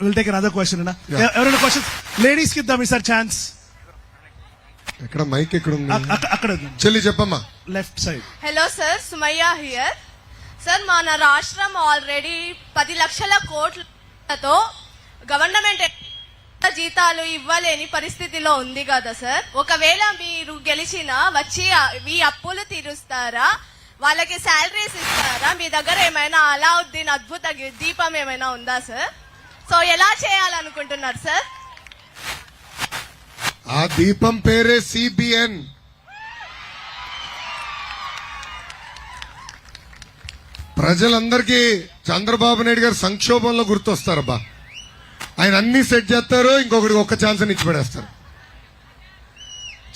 Will take another question అన్న ఎవరైనా question లేడీస్కి ఇద్దాం ఈసారి ఛాన్స్ ఎక్కడ మైక్ ఎక్కడ ఉంది అక్కడ చెల్లి చెప్పమ్మా. Left side hello sir Sumaiya here sir మన రాష్ట్రం ఆల్రెడీ పది లక్షల కోట్లతో గవర్నమెంట్ జీతాలు ఇవ్వలేని పరిస్థితిలో ఉంది కదా సార్ ఒకవేళ మీరు గెలిచిన వచ్చి ఈ అప్పులు తీరుస్తారా? వాళ్ళకి శాలరీస్ ఇస్తారా? మీ దగ్గర ఏమైనా అలావుద్దీన్ అద్భుత దీపం ఏమైనా ఉందా సార్ సో ఎలా చేయాలనుకుంటున్నారు సార్ ఆ దీపం పేరే సిబిఎన్ ప్రజలందరికీ చంద్రబాబు నాయుడు గారు సంక్షోభంలో గుర్తొస్తారబ్బా. ఆయన అన్ని సెట్ చేస్తారు ఇంకొకటి ఒక్క ఛాన్స్ ఇచ్చి పడేస్తారు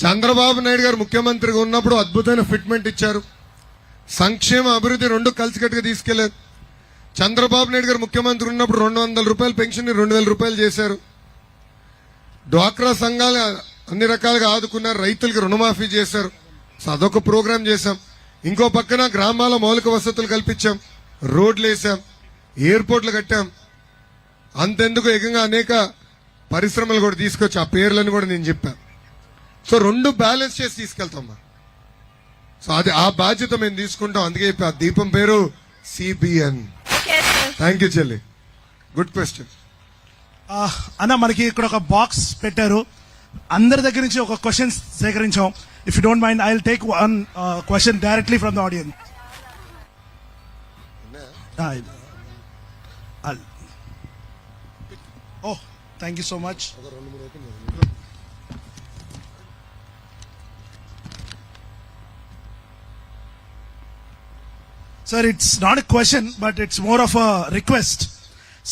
చంద్రబాబు నాయుడు గారు ముఖ్యమంత్రిగా ఉన్నప్పుడు అద్భుతమైన ఫిట్మెంట్ ఇచ్చారు. సంక్షేమ అభివృద్ధి రెండు కలిసికట్టుగా తీసుకెళ్ళారు. చంద్రబాబు నాయుడు గారు ముఖ్యమంత్రి ఉన్నప్పుడు రెండు వందల రూపాయలు పెన్షన్ రెండు వేల రూపాయలు చేశారు. డ్వాక్రా సంఘాలు అన్ని రకాలుగా ఆదుకున్నారు రైతులకు రుణమాఫీ చేశారు. సో అదొక ప్రోగ్రాం చేశాం. ఇంకో పక్కన గ్రామాల మౌలిక వసతులు కల్పించాం. రోడ్లు వేసాం ఎయిర్పోర్ట్లు కట్టాం. అంతెందుకు ఏకంగా అనేక పరిశ్రమలు కూడా తీసుకొచ్చి ఆ పేర్లను కూడా నేను చెప్పాను సో రెండు బ్యాలెన్స్ చేసి తీసుకెళ్తాం సో అది ఆ బాధ్యత మేము తీసుకుంటాం. అందుకే ఆ దీపం పేరు సిబిఎన్. థ్యాంక్ యూ చెల్లి గుడ్ క్వశ్చన్ అన్న మనకి ఇక్కడ ఒక బాక్స్ పెట్టారు. అందరి దగ్గర నుంచి ఒక question సేకరించాం. If you don't mind I will take one question directly from the audience oh thank you so much sir it's not a question but it's more of a request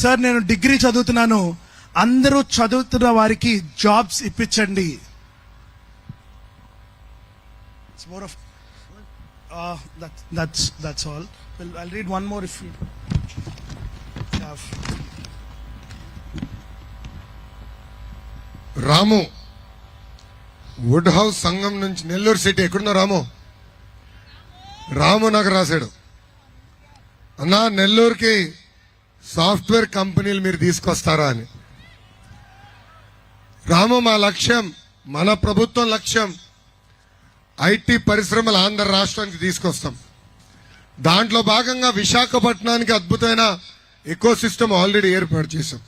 sir నేను degree చదువుతున్నాను. అందరూ చదువుతున్న వారికి jobs ఇప్పించండి. It's more of that's that's all I read one more if Ramu wood house సంఘం నుంచి Nellore city ఎక్కడున్నా రాము? రాము నాకు రాశాడు. అన్నా నెల్లూరుకి సాఫ్ట్వేర్ కంపెనీలు మీరు తీసుకొస్తారా అని. రాము మా లక్ష్యం మన ప్రభుత్వం లక్ష్యం ఐటీ పరిశ్రమలు ఆంధ్ర రాష్ట్రానికి తీసుకొస్తాం. దాంట్లో భాగంగా విశాఖపట్నానికి అద్భుతమైన ఎకో సిస్టమ్ ఆల్రెడీ ఏర్పాటు చేశాం.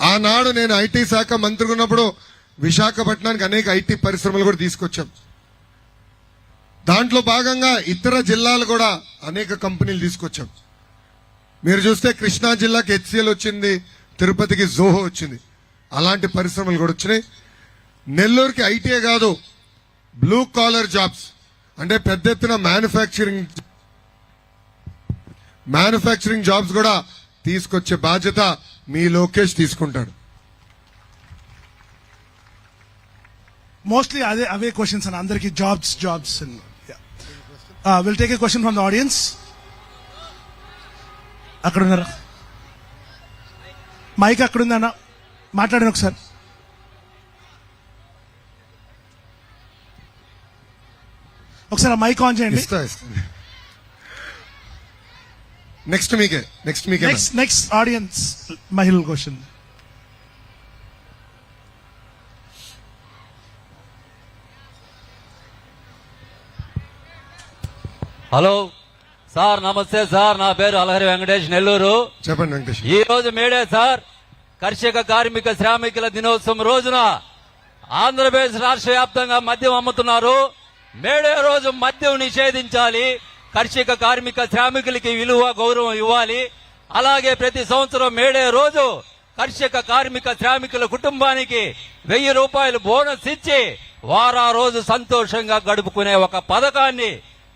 ఆనాడు నేను ఐటీ శాఖ మంత్రిగా ఉన్నప్పుడు విశాఖపట్నానికి అనేక ఐటీ పరిశ్రమలు కూడా తీసుకొచ్చాం. దాంట్లో భాగంగా ఇతర జిల్లాలు కూడా అనేక కంపెనీలు తీసుకొచ్చాం. మీరు చూస్తే కృష్ణా జిల్లాకి హెచ్సిఎల్ వచ్చింది తిరుపతికి జోహో వచ్చింది. అలాంటి పరిశ్రమలు కూడా వచ్చినాయి. నెల్లూరుకి ఐటీఏ కాదు బ్లూ కాలర్ జాబ్స్. అంటే పెద్ద ఎత్తున మ్యానుఫ్యాక్చరింగ్ మ్యానుఫ్యాక్చరింగ్ జాబ్స్ కూడా తీసుకొచ్చే బాధ్యత మీ లోకేష్ తీసుకుంటాడు. మోస్ట్లీ అదే అవే క్వశ్చన్స్ అని అందరికీ jobs jobs will take a question from the audience అక్కడ ఉన్నారా మైక్ అక్కడ ఉందన్న మాట్లాడండి ఒకసారి. ఒకసారి మైక్ ఆన్ చేయండి. నెక్స్ట్ మీకే నెక్స్ట్ మీకే నెక్స్ట్ నెక్స్ట్ ఆడియన్స్ మహిళల క్వశ్చన్ హలో సార్ నమస్తే సార్ నా పేరు అలహరి వెంకటేష్ నెల్లూరు. చెప్పండి వెంకటేష్. ఈ రోజు మేడే సార్ కర్షక కార్మిక శ్రామికుల దినోత్సవం రోజున ఆంధ్రప్రదేశ్ రాష్ట్ర వ్యాప్తంగా మద్యం అమ్ముతున్నారు. మేడే రోజు మద్యం నిషేధించాలి. కర్షక కార్మిక శ్రామికులకి విలువ గౌరవం ఇవ్వాలి. అలాగే ప్రతి సంవత్సరం మేడే రోజు కర్షక కార్మిక శ్రామికుల కుటుంబానికి వెయ్యి రూపాయలు బోనస్ ఇచ్చి వారా రోజు సంతోషంగా గడుపుకునే ఒక పథకాన్ని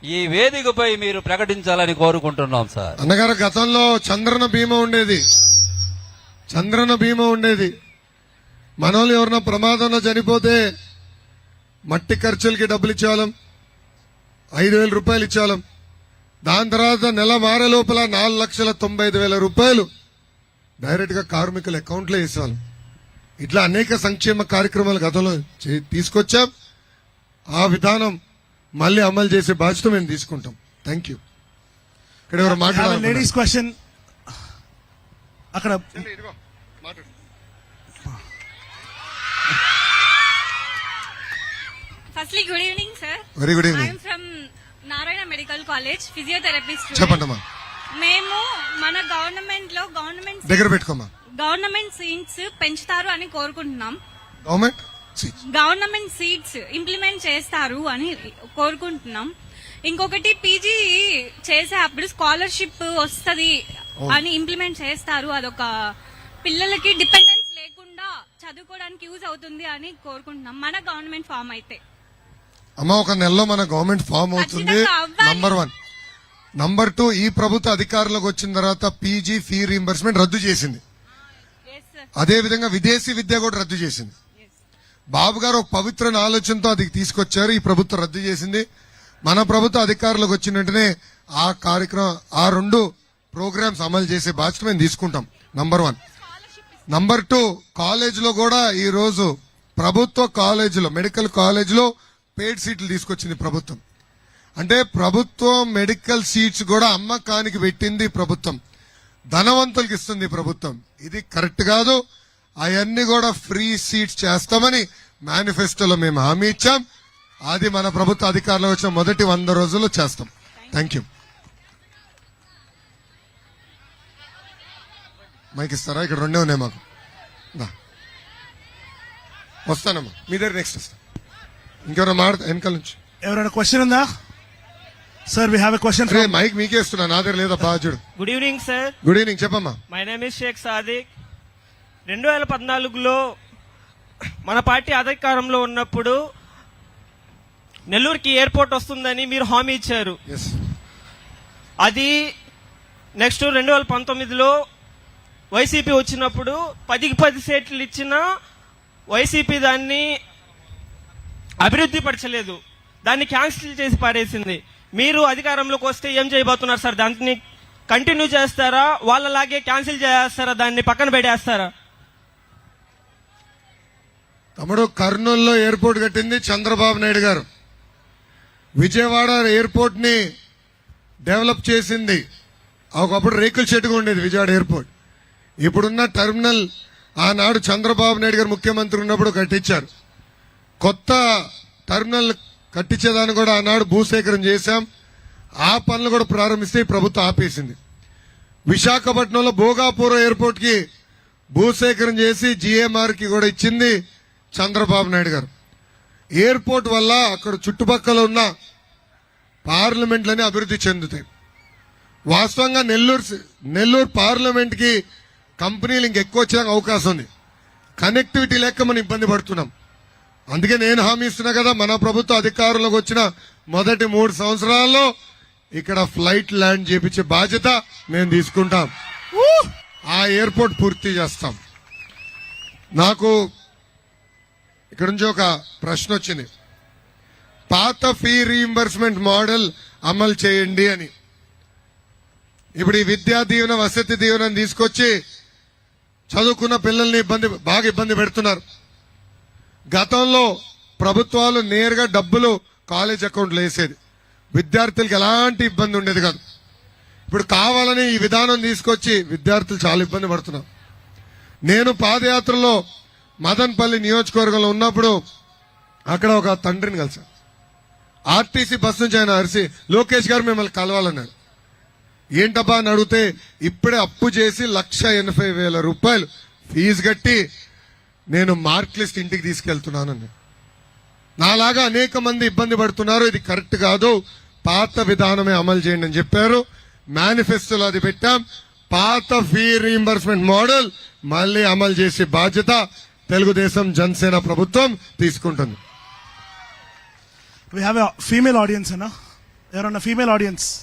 ఈ వేదికపై మీరు ప్రకటించాలని కోరుకుంటున్నాం సార్. అన్నగారు గతంలో చంద్రన బీమా ఉండేది. చంద్రన బీమా ఉండేది. మనోళ్ళు ఎవరన్నా ప్రమాదంలో చనిపోతే మట్టి ఖర్చులకి డబ్బులు ఇచ్చేవాళ్ళం. ఐదు వేల రూపాయలు ఇచ్చేవాళ్ళం. దాని తర్వాత నెల మారే లోపల నాలుగు లక్షల తొంభై ఐదు వేల రూపాయలు డైరెక్ట్గా కార్మికుల అకౌంట్లో వేసేవాళ్ళం. ఇట్లా అనేక సంక్షేమ కార్యక్రమాలు గతంలో చే- తీసుకొచ్చాం. ఆ విధానం మళ్ళీ అమలు చేసే బాధ్యత మేము తీసుకుంటాం. థ్యాంక్ యూ ఇక్కడ ఎవరు మాట్లాడారు లేడీస్ క్వశ్చన్ అక్కడ మాట్లాడు. Firstly, good evening, sir. Very good I evening am from Narayana Medical College, physiotherapy student. చెప్పండమ్మా మేము మన గవర్నమెంట్లో గవర్నమెంట్ దగ్గర పెట్టుకోమ్మా. గవర్నమెంట్ సీట్స్ పెంచుతారు అని కోరుకుంటున్నాం. గవర్నమెంట్ గవర్నమెంట్ సీట్స్ ఇంప్లిమెంట్ చేస్తారు అని కోరుకుంటున్నాం. ఇంకొకటి పీజీ చేసే అప్పుడు స్కాలర్షిప్ వస్తది అని ఇంప్లిమెంట్ చేస్తారు. అదొక పిల్లలకి డిపెండెన్స్ లేకుండా చదువుకోవడానికి యూజ్ అవుతుంది అని కోరుకుంటున్నాం. మన గవర్నమెంట్ ఫామ్ అయితే. అమ్మ ఒక నెలలో మన గవర్నమెంట్ ఫామ్ అవుతుంది. నంబర్ వన్ నంబర్ టూ ఈ ప్రభుత్వ అధికారంలోకి వచ్చిన తర్వాత పీజీ ఫీ రీంబర్స్మెంట్ రద్దు చేసింది. అదే విధంగా విదేశీ విద్య కూడా రద్దు చేసింది. బాబు గారు ఒక పవిత్ర ఆలోచనతో అది తీసుకొచ్చారు. ఈ ప్రభుత్వం రద్దు చేసింది. మన ప్రభుత్వ అధికారులకు వచ్చిన వెంటనే ఆ కార్యక్రమం ఆ రెండు ప్రోగ్రామ్స్ అమలు చేసే బాధ్యత మేము తీసుకుంటాం. నంబర్ వన్ నంబర్ టూ కాలేజీలో కూడా ఈరోజు ప్రభుత్వ కాలేజీలో మెడికల్ కాలేజీలో పేడ్ సీట్లు తీసుకొచ్చింది ప్రభుత్వం. అంటే ప్రభుత్వం మెడికల్ సీట్స్ కూడా అమ్మకానికి పెట్టింది ప్రభుత్వం. ధనవంతులకు ఇస్తుంది ప్రభుత్వం. ఇది కరెక్ట్ కాదు. అవన్నీ కూడా ఫ్రీ సీట్స్ చేస్తామని మేనిఫెస్టోలో మేము హామీ ఇచ్చాం. అది మన ప్రభుత్వ అధికారంలో వచ్చిన మొదటి వంద రోజుల్లో చేస్తాం. థ్యాంక్ యూ మైక్ ఇస్తారా? ఇక్కడ రెండే ఉన్నాయి మాకు. వస్తానమ్మా. మీ దగ్గర నెక్స్ట్ వస్తా. ఇంకెవరైనా మాడతా వెనకాల నుంచి. ఎవరైనా క్వశ్చన్ ఉందా? Sir we have a question ray mic మీకే ఇస్తున్నా. నా దగ్గర లేదా బాజుడు good evening sir good evening చెప్పమ్మా. My name is Sheikh Sadiq రెండు వేల పద్నాలుగులో మన పార్టీ అధికారంలో ఉన్నప్పుడు నెల్లూరుకి ఎయిర్పోర్ట్ వస్తుందని మీరు హామీ ఇచ్చారు. అది నెక్స్ట్ రెండు వేల పంతొమ్మిదిలో వైసీపీ వచ్చినప్పుడు పదికి పది సీట్లు ఇచ్చిన వైసీపీ దాన్ని అభివృద్ధి పరచలేదు. దాన్ని క్యాన్సిల్ చేసి పారేసింది. మీరు అధికారంలోకి వస్తే ఏం చేయబోతున్నారు సార్? దాన్ని కంటిన్యూ చేస్తారా? వాళ్ళలాగే క్యాన్సిల్ చేస్తారా? దాన్ని పక్కన పెట్టేస్తారా? అప్పుడు కర్నూలులో ఎయిర్పోర్ట్ కట్టింది చంద్రబాబు నాయుడు గారు. విజయవాడ ఎయిర్పోర్ట్ని డెవలప్ చేసింది. ఒకప్పుడు రేకుల చెట్టుగా ఉండేది విజయవాడ ఎయిర్పోర్ట్. ఇప్పుడున్న టెర్మినల్ ఆనాడు చంద్రబాబు నాయుడు గారు ముఖ్యమంత్రి ఉన్నప్పుడు కట్టించారు. కొత్త టెర్మినల్ కట్టించేదాన్ని కూడా ఆనాడు భూసేకరణ చేశాం. ఆ పనులు కూడా ప్రారంభిస్తే ప్రభుత్వం ఆపేసింది. విశాఖపట్నంలో భోగాపురం ఎయిర్పోర్ట్కి భూసేకరణ చేసి జిఎంఆర్కి కూడా ఇచ్చింది. చంద్రబాబు నాయుడు గారు. ఎయిర్పోర్ట్ వల్ల అక్కడ చుట్టుపక్కల ఉన్న పార్లమెంట్లన్నీ అభివృద్ధి చెందుతాయి. వాస్తవంగా నెల్లూరు నెల్లూరు పార్లమెంట్కి కంపెనీలు ఇంకెక్కువ వచ్చేందుకు అవకాశం ఉంది. కనెక్టివిటీ లేక మనం ఇబ్బంది పడుతున్నాం. అందుకే నేను హామీ ఇస్తున్నా కదా మన ప్రభుత్వ అధికారంలోకి వచ్చిన మొదటి మూడు సంవత్సరాల్లో ఇక్కడ ఫ్లైట్ ల్యాండ్ చేపించే బాధ్యత మేము తీసుకుంటాం. ఆ ఎయిర్పోర్ట్ పూర్తి చేస్తాం. నాకు ఇక్కడ నుంచి ఒక ప్రశ్న వచ్చింది. పాత ఫీ రీఎంబర్స్మెంట్ మోడల్ అమలు చేయండి అని. ఇప్పుడు ఈ విద్యా దీవెన వసతి దీవెన తీసుకొచ్చి చదువుకున్న పిల్లల్ని ఇబ్బంది బాగా ఇబ్బంది పెడుతున్నారు. గతంలో ప్రభుత్వాలు నేరుగా డబ్బులు కాలేజ్ అకౌంట్లో వేసేది. విద్యార్థులకు ఎలాంటి ఇబ్బంది ఉండేది కాదు. ఇప్పుడు కావాలని ఈ విధానం తీసుకొచ్చి విద్యార్థులు చాలా ఇబ్బంది పడుతున్నారు. నేను పాదయాత్రలో మదన్పల్లి నియోజకవర్గంలో ఉన్నప్పుడు అక్కడ ఒక తండ్రిని కలిసాను ఆర్టీసీ బస్ నుంచి ఆయన అరిసి లోకేష్ గారు మిమ్మల్ని కలవాలన్నాడు ఏంటబ్బా? అని అడిగితే ఇప్పుడే అప్పు చేసి లక్ష ఎనభై వేల రూపాయలు ఫీజు కట్టి నేను మార్క్ లిస్ట్ ఇంటికి తీసుకెళ్తున్నానని. నాలాగా అనేక మంది ఇబ్బంది పడుతున్నారు. ఇది కరెక్ట్ కాదు. పాత విధానమే అమలు చేయండి అని చెప్పారు. మేనిఫెస్టోలో అది పెట్టాం. పాత ఫీ రీఎంబర్స్మెంట్ మోడల్ మళ్ళీ అమలు చేసే బాధ్యత తెలుగుదేశం జనసేన ప్రభుత్వం తీసుకుంటుంది. We have a female audience అన్నా ఎవరన్నా ఫీమేల్ ఆడియన్స్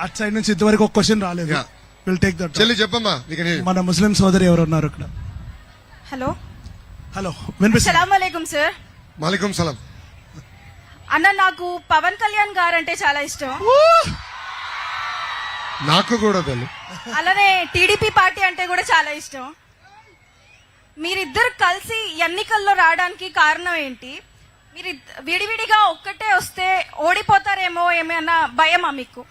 అట్ సైడ్ నుంచి ఇంతవరకు ఒక క్వశ్చన్ రాలేదు. Yeah. విల్ టేక్ దట్ చెల్లి చెప్పమ్మా ఇక నీ- మన ముస్లిం సోదరి ఎవరు ఉన్నారు ఇక్కడ? హలో హలో వినిపిస్తుంది? సలాం అలైకుం సార్ మాలికం సలాం. అన్న నాకు పవన్ కళ్యాణ్ గారు అంటే చాలా ఇష్టం. నాకు కూడా తెలు. అలానే టీడీపీ పార్టీ అంటే కూడా చాలా ఇష్టం. మీరిద్దరు కలిసి ఎన్నికల్లో రావడానికి కారణం ఏంటి? మీరు విడివిడిగా ఒక్కటే వస్తే ఓడిపోతారేమో ఏమైనా భయమా మీకు?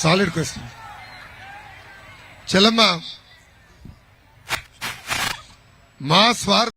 సాలిడ్ క్వశ్చన్ చెల్లమ్మ మా స్వార్థ